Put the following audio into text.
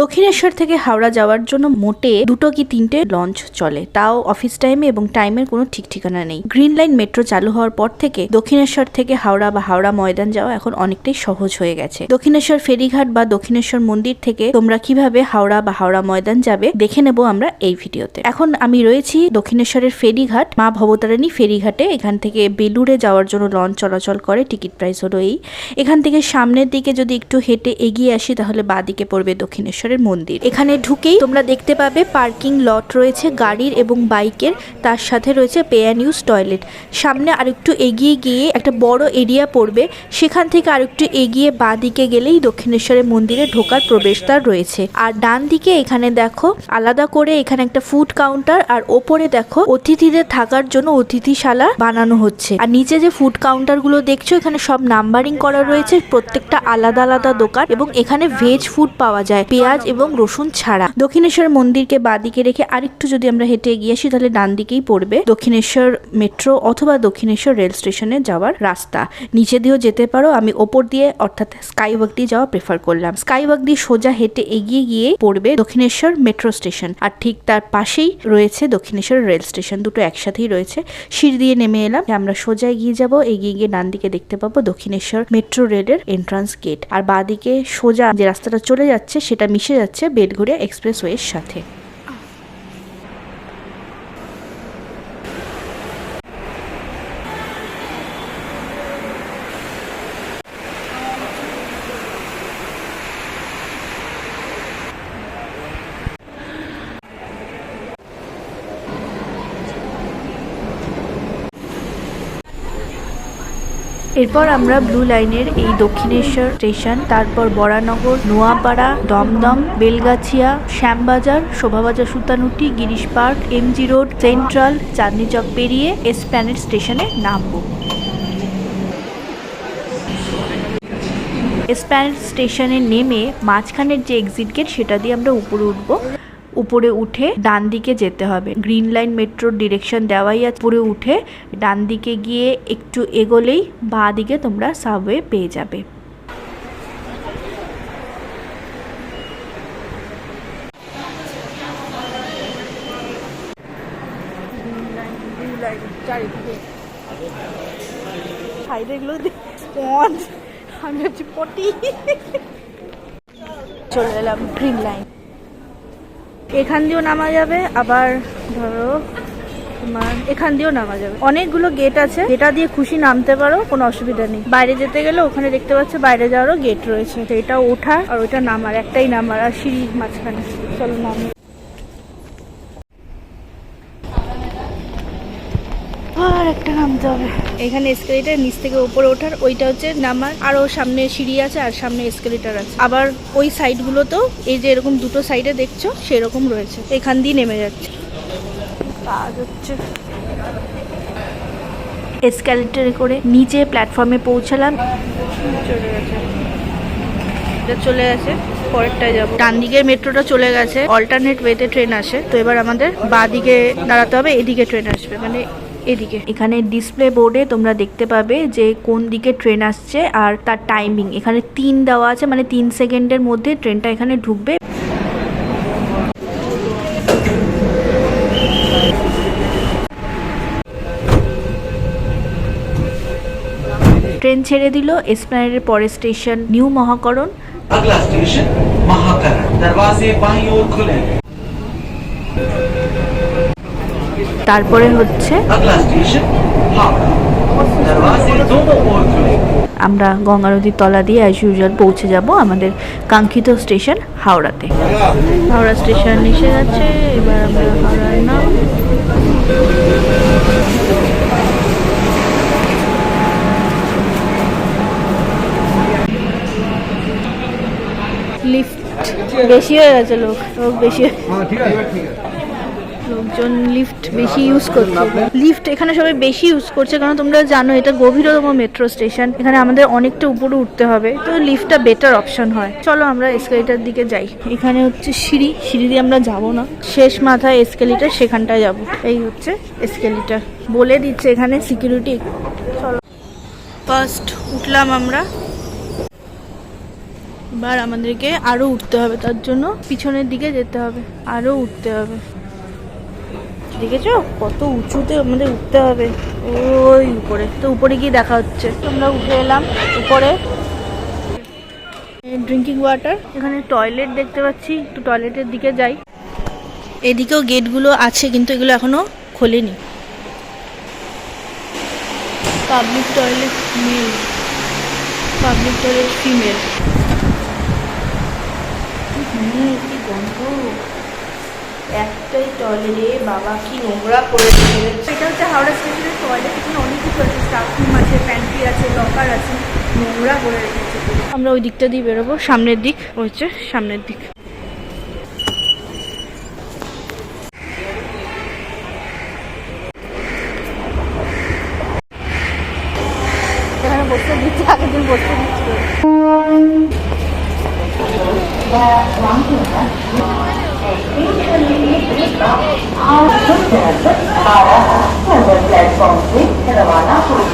দক্ষিণেশ্বর থেকে হাওড়া যাওয়ার জন্য মোটে দুটো কি তিনটে লঞ্চ চলে। তাও অফিস টাইমে এবং টাইমের কোনো ঠিক ঠিকানা নেই। গ্রিন লাইন মেট্রো চালু হওয়ার পর থেকে দক্ষিণেশ্বর থেকে হাওড়া বা হাওড়া ময়দান যাওয়া এখন অনেকটাই সহজ হয়ে গেছে। দক্ষিণেশ্বর ফেরিঘাট বা দক্ষিণেশ্বর মন্দির থেকে তোমরা কীভাবে হাওড়া বা হাওড়া ময়দান যাবে দেখে নেব আমরা এই ভিডিওতে। এখন আমি রয়েছি দক্ষিণেশ্বরের ফেরিঘাট। মা ভবতারিণী ফেরিঘাটে। এখান থেকে বেলুড়ে যাওয়ার জন্য লঞ্চ চলাচল করে। টিকিট প্রাইস হলো এই। এখান থেকে সামনের দিকে যদি একটু হেঁটে এগিয়ে আসি তাহলে বাদিকে পড়বে দক্ষিণেশ্বরের মন্দির। এখানে ঢুকেই তোমরা দেখতে পাবে পার্কিং লট রয়েছে গাড়ির এবং বাইকের, তার সাথে রয়েছে পে অ্যান্ড ইউজ টয়লেট। সামনে আরেকটু এগিয়ে গিয়ে একটা বড় এরিয়া পড়বে, সেখান থেকে আরেকটু এগিয়ে বাঁ দিকে গেলেই দক্ষিণেশ্বরের মন্দিরে ঢোকার প্রবেশদ্বার রয়েছে। আর ডান দিকে এখানে দেখো, আলাদা করে এখানে একটা ফুড কাউন্টার, আর ওপরে দেখো, অতিথিদের থাকার জন্য অতিথিশালা বানানো হচ্ছে। আর নিচে যে ফুড কাউন্টারগুলো দেখছ, এখানে সব নাম্বারিং করা রয়েছে, প্রত্যেকটা আলাদা আলাদা দোকান এবং এখানে ভেজ ফুড পাওয়া যায়। পেঁয়াজ এবং রসুন ছাড়া। দক্ষিণেশ্বর মন্দিরকে বাদিকে রেখে আরেকটু যদি আমরা হেঁটে এগিয়ে আসি, তাহলে ডান দিকেই পড়বে দক্ষিণেশ্বর মেট্রো অথবা দক্ষিণেশ্বর রেল স্টেশনে যাওয়ার রাস্তা। নিচে দিয়েও যেতে পারো, আমি ওপর দিয়ে অর্থাৎ স্কাই ওয়াক দিয়ে যাওয়া প্রেফার করলাম। স্কাই ওয়াক দিয়ে সোজা হেঁটে এগিয়ে গিয়ে পড়বে দক্ষিণেশ্বর মেট্রো স্টেশন। আর ঠিক তার পাশেই রয়েছে দক্ষিণেশ্বর রেল স্টেশন, দুটো একসাথেই রয়েছে। সিঁড়ি দিয়ে নেমে এলাম, আমরা সোজা এগিয়ে যাব, এগিয়ে গিয়ে ডান দিকে দেখতে পাবো দক্ষিণেশ্বর মেট্রো রেলের এন্ট্রান্স গেট আর বাদিকে সোজা যে রাস্তাটা চলে যাচ্ছে, সেটা মিশে যাচ্ছে বেলঘড়িয়া এক্সপ্রেসওয়ের সাথে। এরপর আমরা ব্লু লাইনের এই দক্ষিণেশ্বর স্টেশন, তারপর Baranagar, Noapara, Dum Dum, Belgachia, Shyambazar, Shobhabazar Sutanuti Girish park, MG road, central Chandni Chowk পেরিয়ে এসপ্ল্যানেড স্টেশনে নামবো। এসপ্ল্যানেড স্টেশনে নেমে মাঝখানের যে এক্সিট গেট সেটা দিয়ে আমরা উপরে উঠবো। উপরে উঠে ডান দিকে যেতে হবে। গ্রিন লাইন মেট্রোর ডিরেকশন দেওয়াই আছে। উপরে উঠে ডান দিকে গিয়ে একটু এগোলেই বাঁ দিকে তোমরা সাবওয়ে পেয়ে যাবে। চলে এলাম গ্রিন লাইন এখান দিয়েও নামা যাবে, আবার ধরো তোমার এখান দিয়েও নামা যাবে। অনেকগুলো গেট আছে এটা দিয়ে খুশি নামতে পারো, কোনো অসুবিধা নেই। বাইরে যেতে গেলে ওখানে দেখতে পাচ্ছ বাইরে যাওয়ারও গেট রয়েছে। তো এটা ওঠা আর ওইটা নামার, একটাই নামার, আর সিঁড়ি মাঝখানে। চলো নামি আর একটা নামতে হবে। এখানে এসকেলেটার নিচ থেকে উপরে ওঠার ওইটা হচ্ছে নামার আর ওর সামনে সিঁড়ি আছে আর সামনে এসকেলেটার আছে। আবার ওই সাইডগুলোতেও এই যে এরকম দুটো সাইডে দেখছ সেরকম রয়েছে। এখান দিয়ে নেমে যাচ্ছে। কাজ হচ্ছে। এসকেলেটারে করে নিচে প্ল্যাটফর্মে পৌঁছালাম। চলে গেছে। এটা চলে গেছে পরেরটায় যাব। ডান দিকের মেট্রোটা চলে গেছে। অল্টারনেট ওয়েতে ট্রেন আসে। তো এবার আমাদের বাঁ দিকে দাঁড়াতে হবে এদিকে ট্রেন আসবে। মানে এদিকে। এখানে ডিসপ্লে বোর্ডে তোমরা দেখতে পাবে যে কোন দিকে ট্রেন আসছে আর তার টাইমিং এখানে তিন দেওয়া আছে মানে তিন সেকেন্ডের মধ্যে ট্রেনটা এখানে ঢুকবে। ট্রেন ছেড়ে দিল এসপ্লানের পরের স্টেশন নিউ মহাকরণ। আগলা স্টেশন মহাকরণ দরওয়াজে ওর খুলে তারপরে হচ্ছে আমরা গঙ্গা নদীর তলা দিয়ে অ্যাজ ইউজুয়াল পৌঁছে যাব আমাদের কাঙ্ক্ষিত স্টেশন হাওড়াতে। হাওড়া স্টেশন এসে যাচ্ছে এবার আমরা হাওড়ায় নাম। লিফট বেশি হয়ে গেছে লোক লোক বেশি হয়ে গেছে লোকজন লিফট বেশি ইউজ করছে। লিফট এখানে সবাই বেশি ইউজ করছে, কারণ তোমরা জানো এটা গভীরতম মেট্রো স্টেশন এখানে আমাদের অনেকটা উপরে উঠতে হবে, তো লিফটটা বেটার অপশন হয়। চলো আমরা এসকেলেটার দিকে যাই। এখানে হচ্ছে সিঁড়ি সিঁড়ি দিয়ে আমরা যাব না। শেষ মাথায় এসকেলেটার সেখানটায় যাব। এই হচ্ছে এসকেলেটার বলে দিচ্ছে এখানে সিকিউরিটি চলো। ফার্স্ট উঠলাম আমরা। এবার আমাদেরকে আরও উঠতে হবে, তার জন্য পিছনের দিকে যেতে হবে। আরও উঠতে হবে। দেখেছ? কত উঁচুতে আমাদের উঠতে হবে। ওই উপরে। তো উপরে গিয়ে দেখা হচ্ছে। আমরা উঠে এলাম উপরে। ড্রিঙ্কিং ওয়াটার এখানে টয়লেট দেখতে পাচ্ছি। একটু টয়লেটের দিকে যাই। এদিকেও গেটগুলো আছে, কিন্তু এগুলো এখনও খোলেনি। Public toilet male public toilet female গন্ধ? একটাই টয়লেটে বাবা কি নোংরা করে এটা হচ্ছে হাওড়া স্টেশনের টয়লেট এখানে অনেক কিছু আছে স্টাফ রুম আছে প্যান্ট্রি আছে লকার আছে নোংরা করে রেখেছে আমরা ওই দিকটা দিয়ে বেরোবো সামনের দিক হচ্ছে সামনের দিক। এখানে বসতে দিচ্ছে আগের দিন বসতে দিচ্ছিল Now, how should we address power and the platform with Theravada